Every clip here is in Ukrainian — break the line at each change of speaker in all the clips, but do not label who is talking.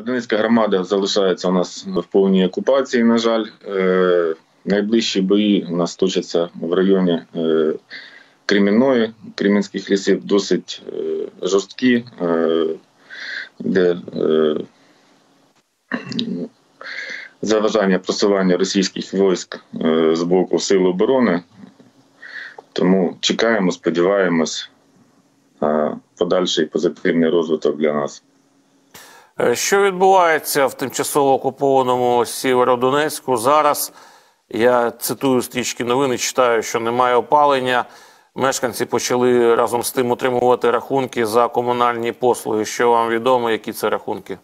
Донецька громада залишається у нас в повній окупації. На жаль, Е, найближчі бої у нас точаться в районі е, Кремінної, Кремінських лісів, досить е, жорсткі, де заважання просування російських військ з боку Сил оборони. Тому чекаємо, сподіваємось подальший позитивний розвиток для нас.
Е, Що відбувається в тимчасово окупованому Сєвєродонецьку зараз? Я цитую стрічки новини, читаю, що немає опалення. Мешканці почали разом з тим отримувати рахунки за комунальні послуги. Що вам відомо, які це рахунки?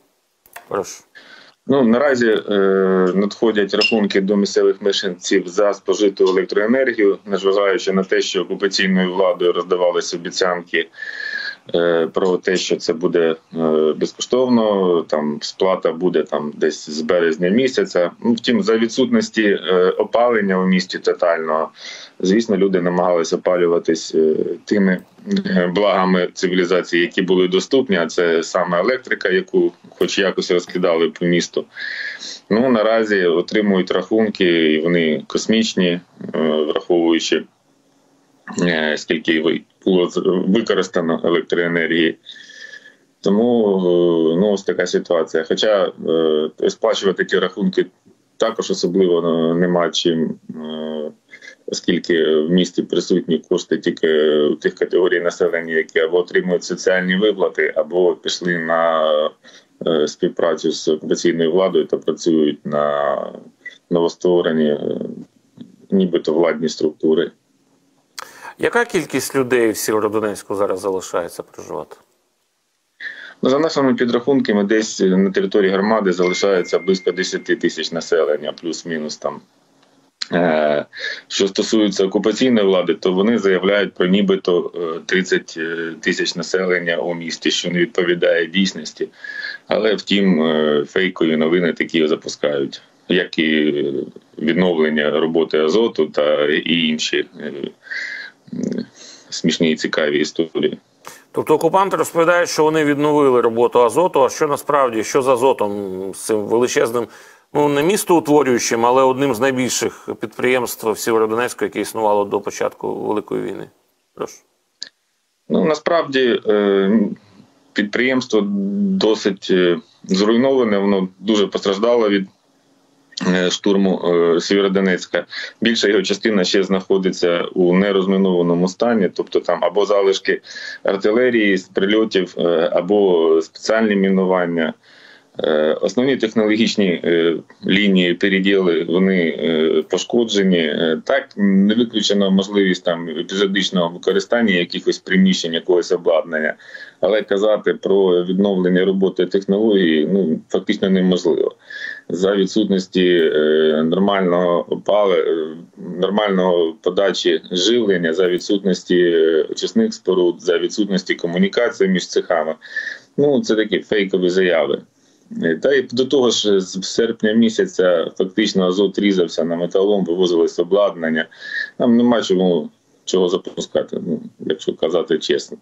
Прошу.
Ну наразі е, надходять рахунки до місцевих мешканців за спожиту електроенергію, незважаючи на те, що окупаційною владою роздавалися обіцянки про те, що це буде е, безкоштовно. Там сплата буде там десь з березня місяця. Ну, втім, за відсутності е, опалення у місті тотального, звісно, люди намагалися опалюватись е, тими е, благами цивілізації, які були доступні. А це саме електрика, яку хоч якось розкидали по місту. Ну наразі отримують рахунки, і вони космічні, е, враховуючи е, скільки було використано електроенергії. Тому е, ну, ось така ситуація. Хоча е, сплачувати ті рахунки також особливо е, нема чим, оскільки в місті присутні кошти тільки у тих категорій населення, які або отримують соціальні виплати, або пішли на співпрацю з окупаційною владою та працюють на новостворені, нібито владні структури.
Яка кількість людей в Сєвєродонецьку зараз залишається проживати?
Ну, за нашими підрахунками, десь на території громади залишається близько 10 тисяч населення, плюс-мінус там. Е, Що стосується окупаційної влади, то вони заявляють про нібито е, 30 тисяч населення у місті, що не відповідає дійсності. Але втім, е, фейкові новини такі запускають, як і відновлення роботи азоту та і інші е, смішні і цікаві історії.
Тобто окупанти розповідають, що вони відновили роботу азоту. А що насправді що з азотом з цим величезним, ну не містоутворюючим, але одним з найбільших підприємств в Сєвєродонецьку, яке існувало до початку Великої війни? Прошу.
Ну насправді е, підприємство досить е, зруйноване, воно дуже постраждало від штурму е, Сєвєродонецька. Більша його частина ще знаходиться у нерозмінованому стані, тобто там або залишки артилерії, прильотів, е, або спеціальні мінування. Е, Основні технологічні е, лінії переділи вони е, пошкоджені. Е, Так не виключено можливість там епізодичного використання якихось приміщень, якогось обладнання, але казати про відновлення роботи технології ну фактично неможливо. За відсутності е, нормального опали, е, нормального подачі живлення, за відсутності е, очисних споруд, за відсутності комунікації між цехами. Ну це такі фейкові заяви. Та й до того ж, з серпня місяця фактично азот різався на металом, вивозилось обладнання. Нам нема чому чого запускати, ну, якщо казати чесно.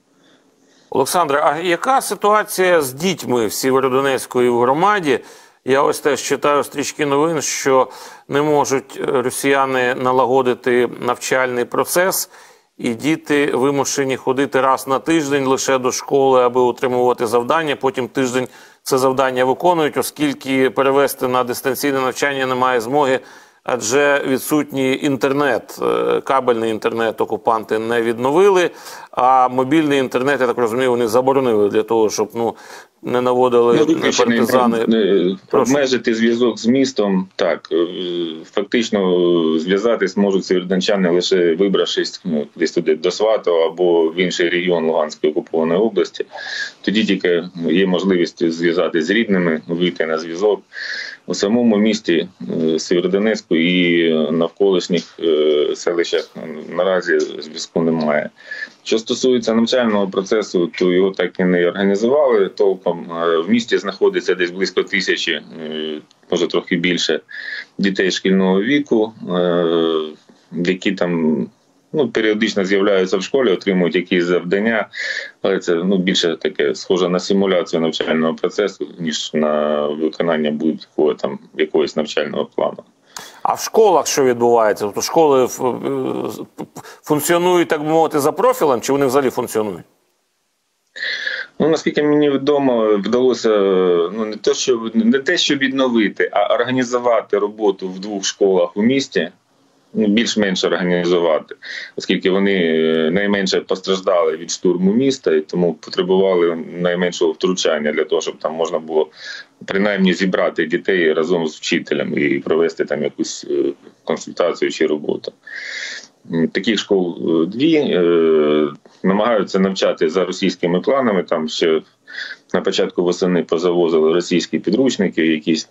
Олександре, а яка ситуація з дітьми в Сєвєродонецьку громаді? Я ось теж читаю стрічки новин, що не можуть е, росіяни налагодити навчальний процес, і діти вимушені ходити раз на тиждень лише до школи, аби отримувати завдання. Потім тиждень це завдання виконують, оскільки перевести на дистанційне навчання немає змоги, адже відсутній інтернет, е, кабельний інтернет окупанти не відновили, а мобільний інтернет, я так розумію, вони заборонили для того, щоб ну не наводили
виключений,
партизани.
е, обмежити зв'язок з містом. Так е, фактично зв'язатись можуть сєвєродончани лише вибравшись ну, десь туди до Сватова або в інший регіон Луганської окупованої області. Тоді тільки є можливість зв'язатися з рідними, вийти на зв'язок. У самому місті е, Сєвєродонецьку і навколишніх е, селищах наразі зв'язку немає. Що стосується навчального процесу, то його так і не організували толком. В місті знаходиться десь близько тисячі, е, може трохи більше дітей шкільного віку, які там ну, періодично з'являються в школі, отримують якісь завдання, але це ну, більше таке схоже на симуляцію навчального процесу, ніж на виконання будь-якого там якогось навчального плану.
А в школах що відбувається? Тобто школи е, функціонують, так би мовити, за профілем, чи вони взагалі функціонують?
Ну, наскільки мені відомо, вдалося ну не те, що не те, що відновити, а організувати роботу в двох школах у місті. Більш-менш організувати, оскільки вони е, найменше постраждали від штурму міста і тому потребували найменшого втручання для того, щоб там можна було принаймні зібрати дітей разом з вчителем і провести там якусь е, консультацію чи роботу. Таких школ е, дві намагаються навчати за російськими планами. Там ще на початку восени позавозили російські підручники якісь.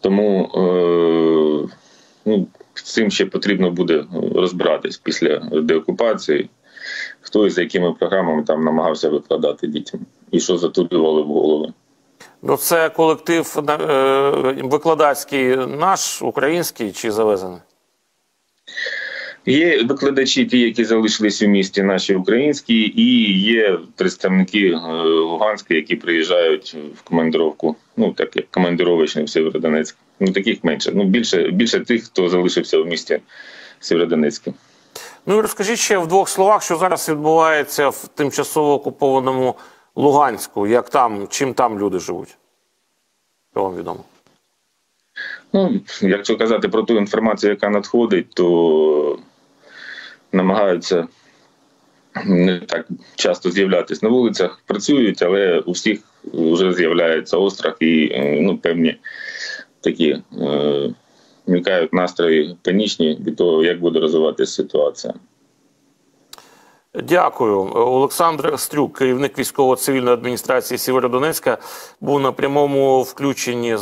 Тому е, ну, з цим ще потрібно буде розбиратись після деокупації. Хто і за якими програмами там намагався викладати дітям, і що затулювали в голови.
Ну, це колектив е, викладацький наш, український чи завезений?
Є викладачі, ті, які залишились у місті, наші українські, і є представники е, Луганська, які приїжджають в командировку, ну так як командировочний в Сєвєродонецьк. Ну таких менше. Ну більше більше тих, хто залишився в місті Сєвєродонецьку.
Ну і розкажіть ще в двох словах, що зараз відбувається в тимчасово окупованому Луганську, як там, чим там люди живуть? Що вам відомо?
Ну, якщо казати про ту інформацію, яка надходить, то намагаються не так часто з'являтися на вулицях, працюють, але у всіх вже з'являється острах і ну, певні такі е, мількають настрої панічні від того, як буде розвиватися ситуація.
Дякую. Олександр Стрюк, керівник військово-цивільної адміністрації Сєвєродонецька, був на прямому включенні.